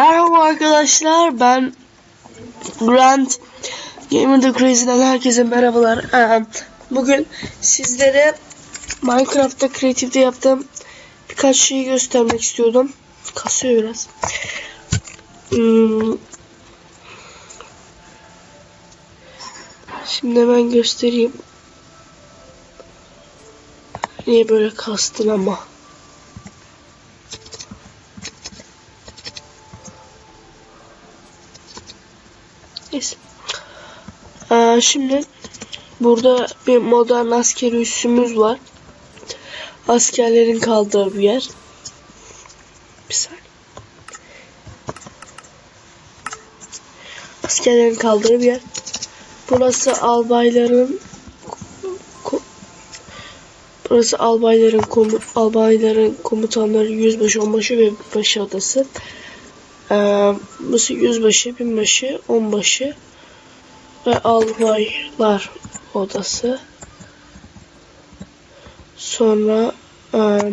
Merhaba arkadaşlar ben Grant Gamer the Crazy'den herkese merhabalar. Bugün sizlere Minecraft'ta kreatifte yaptığım birkaç şeyi göstermek istiyordum. Kasıyor biraz. Hmm. Şimdi hemen göstereyim. Niye böyle kastın ama. Ee, şimdi burada bir modern asker üssümüz var. Askerlerin kaldığı bir yer. Bir saniye. Askerlerin kaldığı bir yer. Burası albayların Burası albayların komu albayların komutanları yüzbaşı, onbaşı ve binbaşı odası. Ee, burası yüzbaşı, binbaşı, onbaşı ve albaylar odası. Sonra e,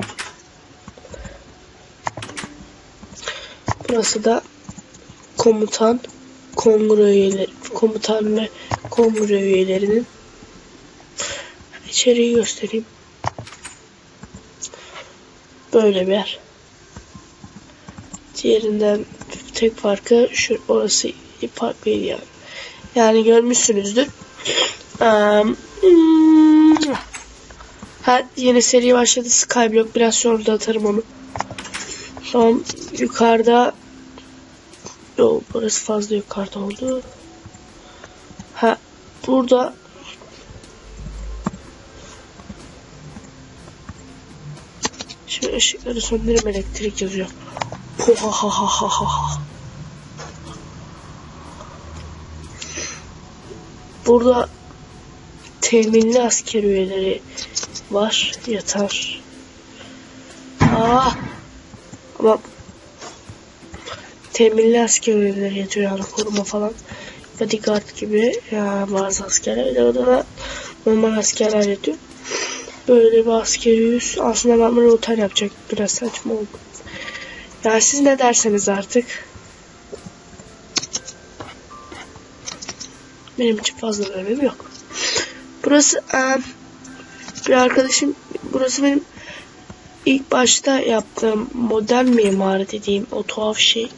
burası da komutan, kongre üyeleri, komutan ve kongre üyelerinin içeriği göstereyim. Böyle bir yer. Diğerinden tek farkı şu orası farklıydı yani. Yani görmüşsünüzdür. Her yeni seri başladı Skyblock biraz sonra da atarım onu. Son yukarıda Yo, burası fazla yukarıda oldu. Ha burada Şimdi ışıkları söndürüm elektrik yazıyor. Poha ha ha ha ha ha. Burada teminli asker üyeleri var. Yatar. Aa! Ama teminli asker üyeleri yatıyor yani koruma falan. Bodyguard gibi ya bazı askerler. Bir de orada da normal askerler yatıyor. Böyle bir askeri yüz. Aslında ben bunu otel yapacak. Biraz saçma oldu. Ya siz ne derseniz artık. Benim için fazla bir önemi yok. Burası e, bir arkadaşım burası benim ilk başta yaptığım modern mimari dediğim o tuhaf şey.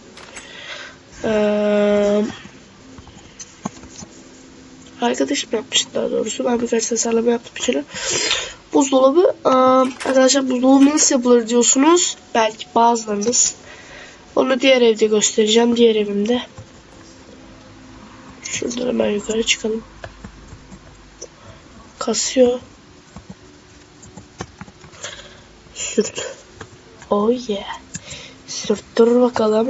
Ee, arkadaşım yapmıştı daha doğrusu. Ben birkaç tasarlama yaptım içine. Buzdolabı. Ee, arkadaşlar buzdolabı nasıl yapılır diyorsunuz. Belki bazılarınız. Onu diğer evde göstereceğim. Diğer evimde. Hemen yukarı çıkalım. Kasıyor. Sürt. Oh yeah. Sürttür bakalım.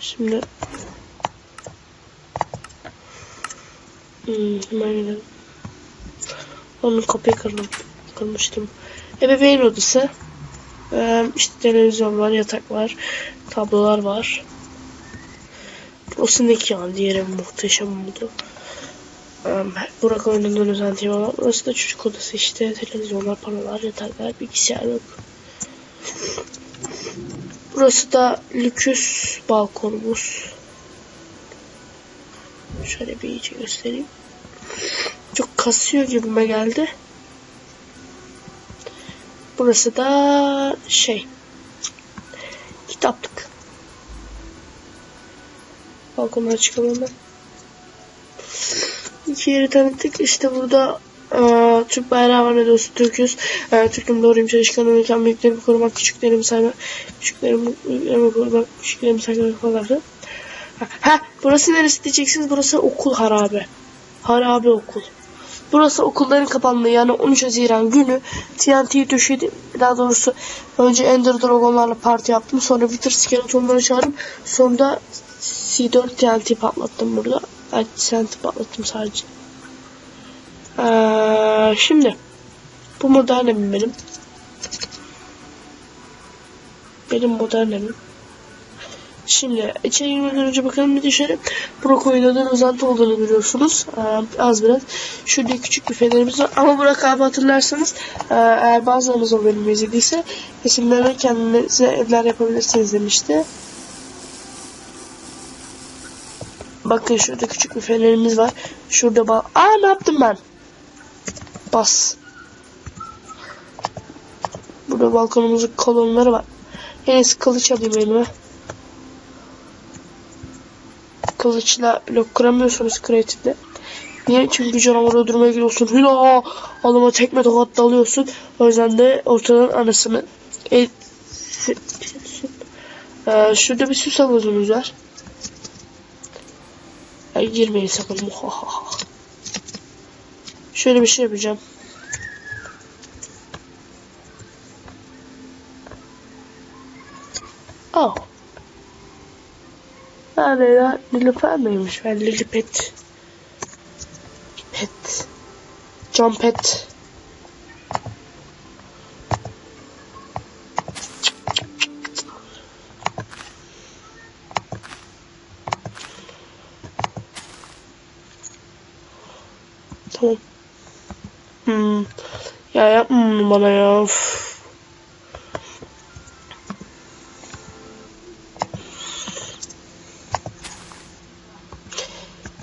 Şimdi hmm, hemen gidelim. Onun kapıyı kırdım. Kırmıştım. Ebeveyn odası. Ee, işte televizyon var, yatak var, tablolar var. Burası ne ki yani diğeri muhteşem oldu. Ee, Burak oyunundan özentiğim ama burası da çocuk odası işte televizyonlar, panolar, yataklar, bilgisayar yok. Burası da lüküs balkonumuz. Şöyle bir iyice göstereyim. Çok kasıyor gibime geldi. Burası da şey kitaplık. Balkondan çıkalım hemen. İki yeri tanıttık. İşte burada e, Türk bayrağı var ne dostu Türk'üz. E, Türk'üm doğruyum çalışkanım. Ülkem büyüklerimi korumak, küçüklerimi saymak, küçüklerimi, büyüklerimi korumak, küçüklerimi saymak falan ha, burası neresi diyeceksiniz? Burası okul harabe. Harabe okul. Burası okulların kapandığı yani 13 Haziran günü TNT'yi döşedim. Daha doğrusu önce Ender Dragon'larla parti yaptım. Sonra Wither Skeleton'ları çağırdım. Sonra C4 TNT patlattım burada. Evet TNT patlattım sadece. Ee, şimdi bu modern evim benim. Benim modern evim. Şimdi içeri girmeden önce bakalım bir dışarı. Burak oynadan uzantı olduğunu görüyorsunuz. Ee, az biraz. Şurada küçük bir fenerimiz var. Ama Burak abi hatırlarsanız e, eğer bazılarınız o bölümü izlediyse resimlerle kendinize evler yapabilirsiniz demişti. Bakın şurada küçük bir fenerimiz var. Şurada bal... Aa ne yaptım ben? Bas. Burada balkonumuzun kolonları var. En kılıç alayım elime. Kılıçla blok kıramıyorsunuz kreatifte. Niye? Çünkü canavarı öldürmeye gidiyorsun. Hüla! Alıma tekme tokat dalıyorsun. O yüzden de ortadan anasını el... Ee, şurada bir süs havuzumuz var. Ay girmeyin sakın. Şöyle bir şey yapacağım. Oh. Nerede ya? Nilüfer miymiş? Ben Lilipet. Pet. John Pet. Tamam. Hmm. Ya yapma bana ya. Üf.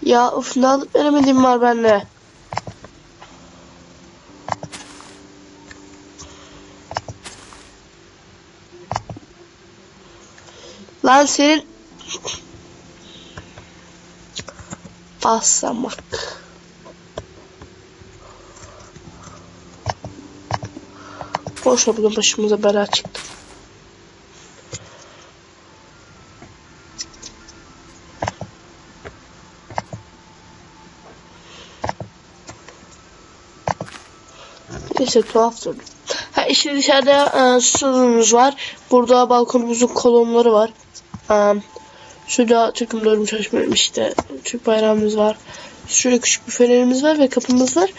Ya of ne alıp veremediğim var bende. Lan senin basamak. Boşuna bugün başımıza bela çıktı. Neyse tuhaf durdu. Ha işte dışarıda e, salonumuz var. Burada balkonumuzun kolonları var. E, şurada Türk'üm doğru çalışmıyorum işte. Türk bayrağımız var. Şurada küçük bir fenerimiz var ve kapımız var.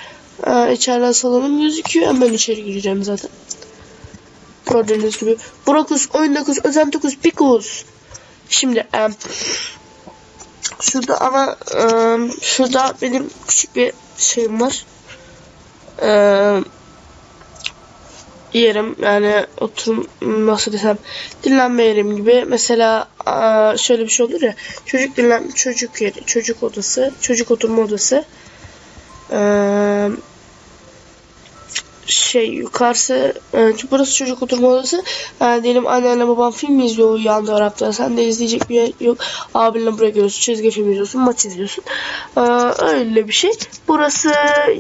E, içeriden salonum gözüküyor. Hemen içeri gireceğim zaten. Gördüğünüz gibi. Brokus, oyun 9, özen 9, pikus. Şimdi e, şurada ama e, şurada benim küçük bir şeyim var. Eee yerim. Yani oturum nasıl desem dinlenme yerim gibi. Mesela şöyle bir şey olur ya çocuk dinlen çocuk yeri çocuk odası çocuk oturma odası. Şey yukarısı e, burası çocuk oturma odası. E, diyelim anneanne babam film izliyor yan tarafta. Sen de izleyecek bir yer yok. Abinle buraya geliyorsun çizgi film izliyorsun maç izliyorsun. Öyle bir şey. Burası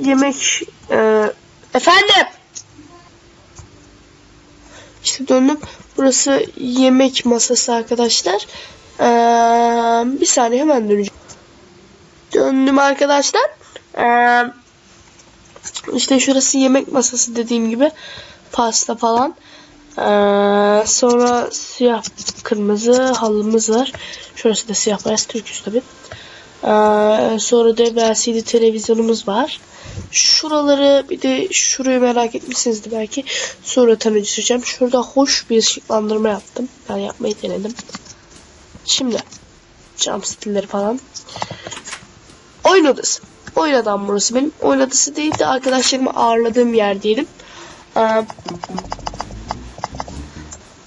yemek e, efendim işte döndüm. Burası yemek masası arkadaşlar. Ee, bir saniye hemen döneceğim. Döndüm arkadaşlar. Ee, işte şurası yemek masası dediğim gibi. Pasta falan. Ee, sonra siyah kırmızı halımız var. Şurası da siyah beyaz Türküz tabi. Ee, sonra da LCD televizyonumuz var. Şuraları bir de şurayı merak etmişsinizdir belki. Sonra tanıtacağım. Şurada hoş bir ışıklandırma yaptım. Ben yapmayı denedim. Şimdi cam stilleri falan. Oyun odası. Oyun odam burası benim. Oyun odası değil de arkadaşlarımı ağırladığım yer diyelim. Ee,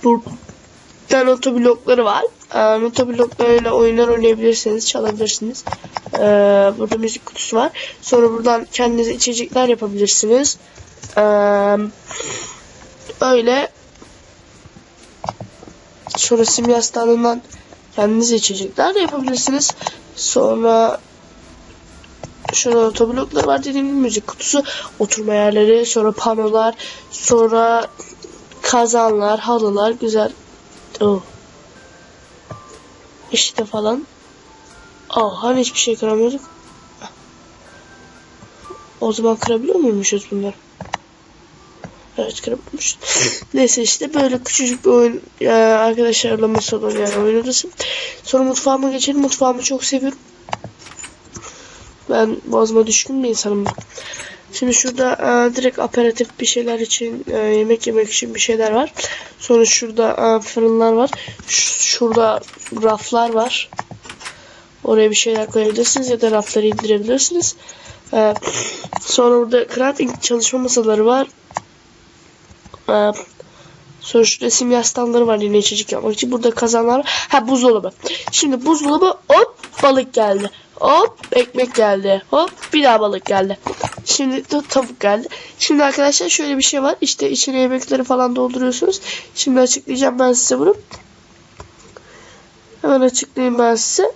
buradan otoblokları var. Ee, notabloklarıyla oyunlar oynayabilirsiniz, çalabilirsiniz. Ee, burada müzik kutusu var. Sonra buradan kendinize içecekler yapabilirsiniz. Ee, öyle. Sonra sim yastığından kendinize içecekler yapabilirsiniz. Sonra şurada otobloklar var dediğim gibi müzik kutusu, oturma yerleri, sonra panolar, sonra kazanlar, halılar, güzel. Oh işte falan. Aa hani hiçbir şey kıramıyorduk. O zaman kırabiliyor muymuşuz bunları? Evet kıramamış. Neyse işte böyle küçücük bir oyun e, arkadaşlarla masada yani odası. Sonra mutfağıma geçelim. Mutfağımı çok seviyorum. Ben boğazıma düşkün bir insanım. Şimdi şurada e, direkt aperatif bir şeyler için e, yemek yemek için bir şeyler var. Sonra şurada e, fırınlar var. Ş- şurada raflar var. Oraya bir şeyler koyabilirsiniz ya da rafları indirebilirsiniz. E, sonra burada crafting çalışma masaları var. E, sonra şurada simya standları var yine içecek yapmak için. Burada kazanlar. Ha buzdolabı. Şimdi buzdolabı hop balık geldi. Hop ekmek geldi. Hop bir daha balık geldi. Şimdi de tavuk geldi. Şimdi arkadaşlar şöyle bir şey var. İşte içine yemekleri falan dolduruyorsunuz. Şimdi açıklayacağım ben size bunu. Hemen açıklayayım ben size.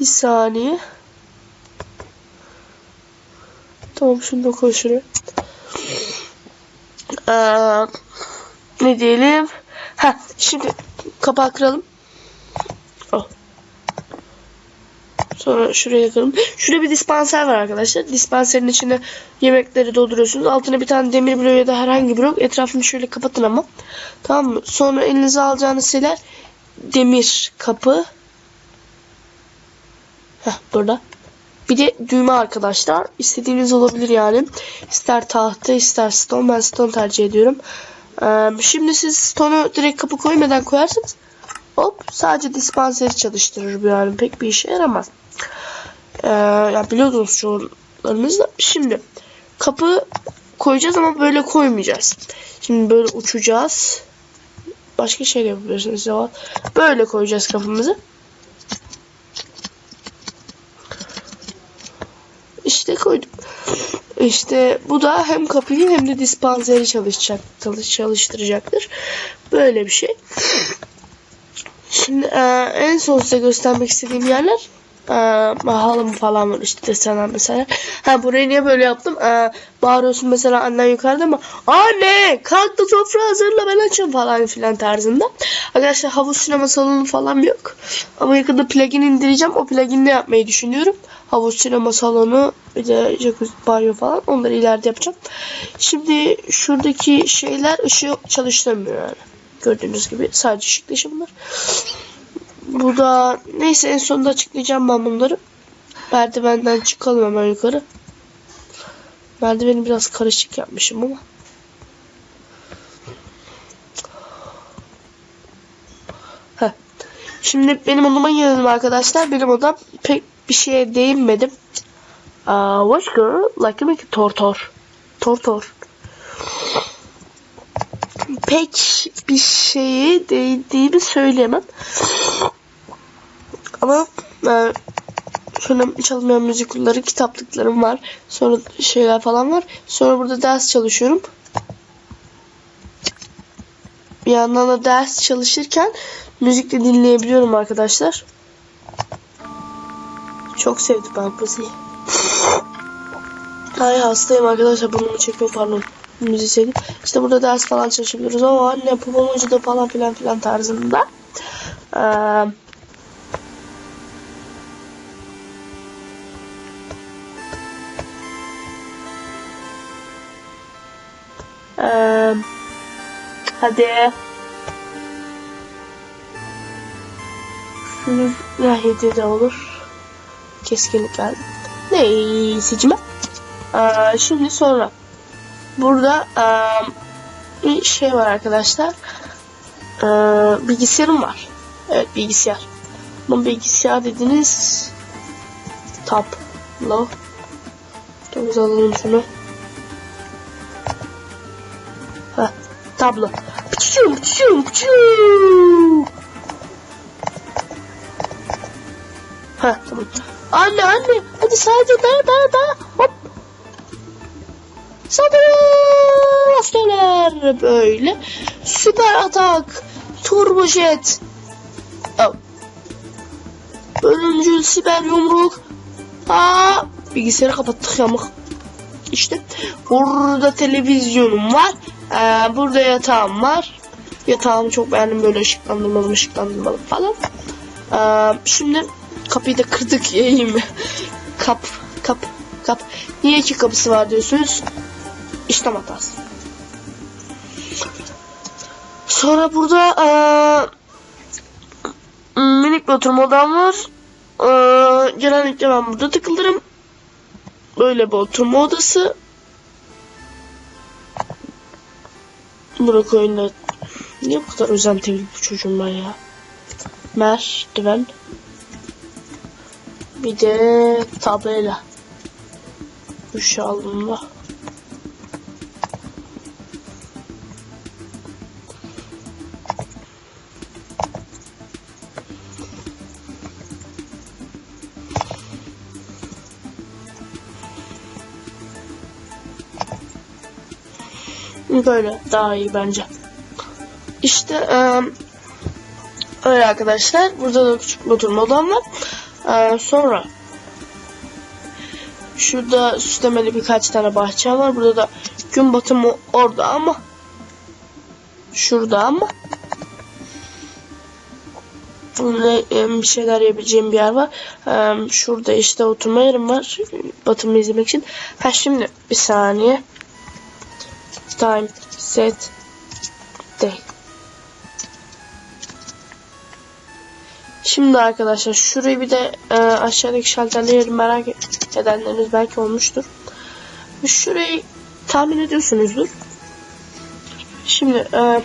Bir saniye. Tamam şunu da şuraya. Ee, ne diyelim? Ha şimdi kapağı kıralım. Oh. Sonra şuraya yakalım. Şurada bir dispanser var arkadaşlar. Dispanserin içine yemekleri dolduruyorsunuz. Altına bir tane demir blok ya da herhangi bir blok. Etrafını şöyle kapatın ama. Tamam mı? Sonra elinize alacağınız şeyler demir kapı. Heh burada. Bir de düğme arkadaşlar. İstediğiniz olabilir yani. İster tahta ister stone. Ben stone tercih ediyorum. Ee, şimdi siz stone'u direkt kapı koymadan koyarsanız hop sadece dispanseri çalıştırır bu yani. Pek bir işe yaramaz. Ee, ya biliyordunuz çoğunlarınız da. Şimdi kapı koyacağız ama böyle koymayacağız. Şimdi böyle uçacağız. Başka şey de yapabilirsiniz. ya. Böyle koyacağız kapımızı. İşte koydum. İşte bu da hem kapıyı hem de dispanseri çalışacak, çalış, çalıştıracaktır. Böyle bir şey. Şimdi e, en son size göstermek istediğim yerler e, halım falan var işte desenler mesela. Ha burayı niye böyle yaptım? E, bağırıyorsun mesela annen yukarıda ama anne kalk da sofra hazırla ben açım falan filan tarzında. Arkadaşlar havuz sinema salonu falan yok. Ama yakında plugin indireceğim. O pluginle yapmayı düşünüyorum. Havuz sinema salonu bir de jacuzzi banyo falan onları ileride yapacağım. Şimdi şuradaki şeyler ışığı çalıştırmıyor yani. Gördüğünüz gibi sadece ışık dışı bunlar. Bu da neyse en sonunda açıklayacağım ben bunları. Merdivenden çıkalım hemen yukarı. Merdiveni biraz karışık yapmışım ama. Heh. Şimdi benim odama gelelim arkadaşlar. Benim odam pek bir şeye değinmedim. Aa, başka like me tortor. Tortor. Pek bir şeye değindiğimi söyleyemem. Ama e, şöyle çalmayan müzikleri, kitaplıklarım var. Sonra şeyler falan var. Sonra burada ders çalışıyorum. Bir yandan da ders çalışırken müzik de dinleyebiliyorum arkadaşlar. Çok sevdim ben müziği. Ay hastayım arkadaşlar burnumu çekiyor pardon. Müziği sevdim. İşte burada ders falan çalışabiliyoruz. O anne babam ucuda falan filan filan tarzında. Ee, Ee, hadi. Ya hediye de olur. Keskinlik geldi. Neysecime. Ee, şimdi sonra. Burada ee, bir şey var arkadaşlar. Ee, bilgisayarım var. Evet bilgisayar. Bu bilgisayar dediniz. Tablo. Güzel alalım şunu. Tablo. Pıçım pıçım pıçım. Heh, tamam. Anne anne hadi sadece daha daha daha hop. Saldırı askerler böyle. Süper atak. Turbo jet. Oh. Ölümcül siber yumruk. Aa, bilgisayarı kapattık yamuk. İşte burada televizyonum var. Ee, burada yatağım var. Yatağımı çok beğendim böyle ışıklandırmalı ışıklandırmalı falan. Ee, şimdi kapıyı da kırdık yiyeyim. kap kap kap. Niye iki kapısı var diyorsunuz? İşlem hatası. Sonra burada ee, minik bir oturma odam var. Ee, genellikle ben burada tıkılırım. Böyle bir oturma odası. Burak oyunda niye bu kadar özentili bu çocuğum ben ya? Merdiven. Bir de tabela. Duş Böyle daha iyi bence. İşte eee öyle arkadaşlar. Burada da küçük bir oturma odam var. Eee, sonra şurada süslemeli birkaç tane bahçem var. Burada da gün batımı orada ama şurada ama e, bir şeyler yapabileceğim bir yer var. E, Şurada işte oturma yerim var. Batımı izlemek için. Ha şimdi bir saniye. Time set day. Şimdi arkadaşlar şurayı bir de e, aşağıdaki şalterleri merak edenleriniz belki olmuştur. Şurayı tahmin ediyorsunuzdur. Şimdi e,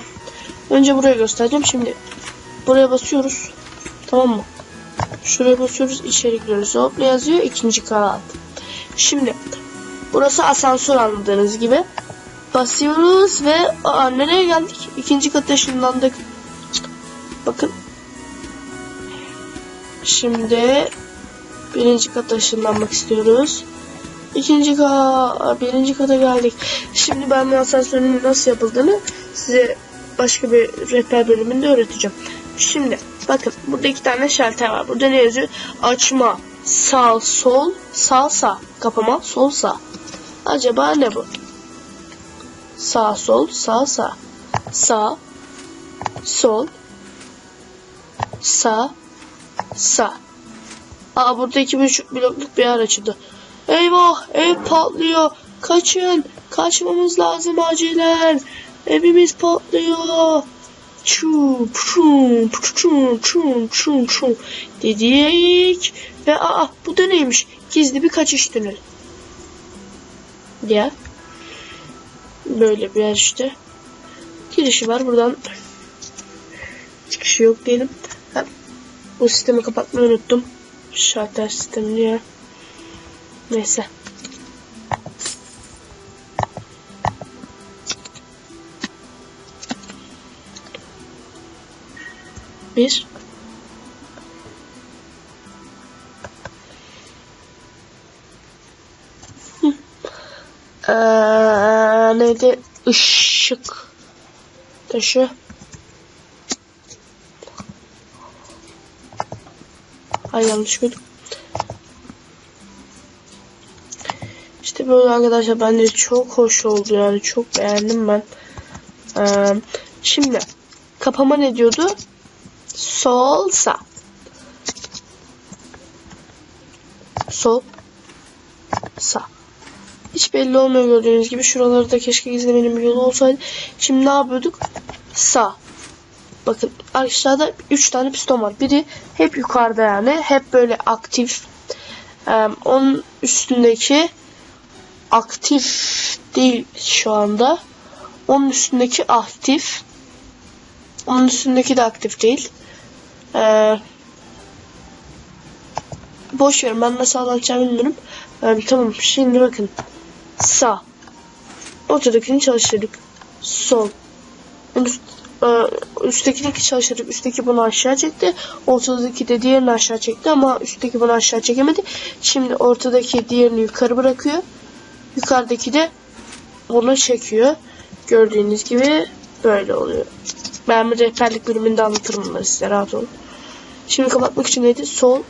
önce buraya göstereceğim. Şimdi buraya basıyoruz. Tamam mı? Şuraya basıyoruz. içeri giriyoruz. Hop ne yazıyor? İkinci kanat. Şimdi burası asansör anladığınız gibi. Basıyoruz ve aa, nereye geldik? İkinci kata ışınlandık. Bakın. Şimdi birinci kata ışınlanmak istiyoruz. İkinci kat, birinci kata geldik. Şimdi ben bu asansörün nasıl yapıldığını size başka bir rehber bölümünde öğreteceğim. Şimdi bakın burada iki tane şalter var. Burada ne yazıyor? Açma, sağ, sol, sağ, sağ. Kapama, sol, sağ. Acaba ne bu? Sağ, sol, sağ, sağ. Sağ, sol, sağ, sağ. Aa burada iki buçuk blokluk bir yer açıldı. Eyvah ev patlıyor. Kaçın. Kaçmamız lazım acilen. Evimiz patlıyor. Çum çum çum çum çum çum dedik ve aa bu da neymiş? Gizli bir kaçış tüneli. Ya. Böyle bir yer işte. Girişi var buradan. Çıkışı yok diyelim. Ha, bu sistemi kapatmayı unuttum. Şalter sistemini ya. Neyse. Bir. Hı. Ee, neydi? Işık taşı. Ay yanlış koydum. İşte böyle arkadaşlar bence çok hoş oldu yani çok beğendim ben. Ee, şimdi kapama ne diyordu? Sol sağ. Sol sağ. Hiç belli olmuyor gördüğünüz gibi. Şuraları da keşke gizlemenin bir yolu olsaydı. Şimdi ne yapıyorduk? Sağ. Bakın aşağıda 3 tane piston var. Biri hep yukarıda yani. Hep böyle aktif. Ee, onun üstündeki aktif değil şu anda. Onun üstündeki aktif. Onun üstündeki de aktif değil. Ee, boş verin ben nasıl anlatacağımı bilmiyorum. Ee, tamam şimdi bakın. Sağ. Ortadakini çalıştırdık. Sol. Üst, e, üsttekini çalıştırdık. Üstteki bunu aşağı çekti. Ortadaki de diğerini aşağı çekti ama üstteki bunu aşağı çekemedi. Şimdi ortadaki diğerini yukarı bırakıyor. Yukarıdaki de bunu çekiyor. Gördüğünüz gibi böyle oluyor. Ben bir rehberlik bölümünde anlatırım bunları size rahat olun. Şimdi kapatmak için neydi? Sol.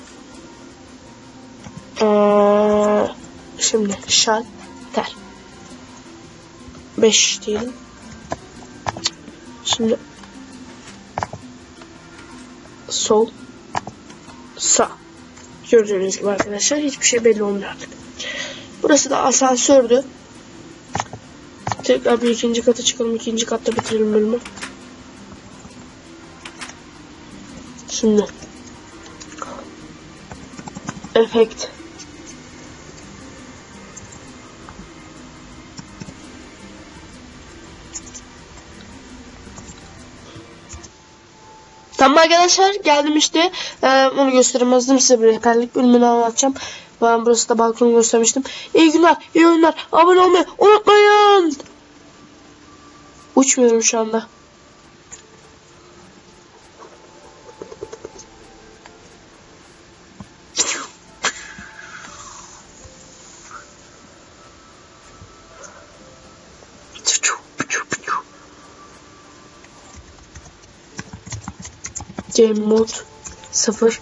Ee, şimdi şalter. 5 diyelim. Şimdi sol sağ. Gördüğünüz gibi arkadaşlar hiçbir şey belli olmuyor artık. Burası da asansördü. Tekrar bir ikinci kata çıkalım. ikinci katta bitirelim bölümü. Şimdi efekt Tamam arkadaşlar geldim işte. Ee, onu gösteremezdim size bir rehberlik bölümünü anlatacağım. Ben burası da balkonu göstermiştim. İyi günler, iyi oyunlar. Abone olmayı unutmayın. Uçmuyorum şu anda. Game mode 0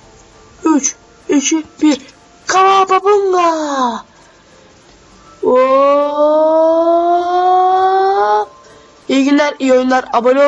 3 2 1 Kawababunga Oo! İyi günler, iyi oyunlar. Abone ol.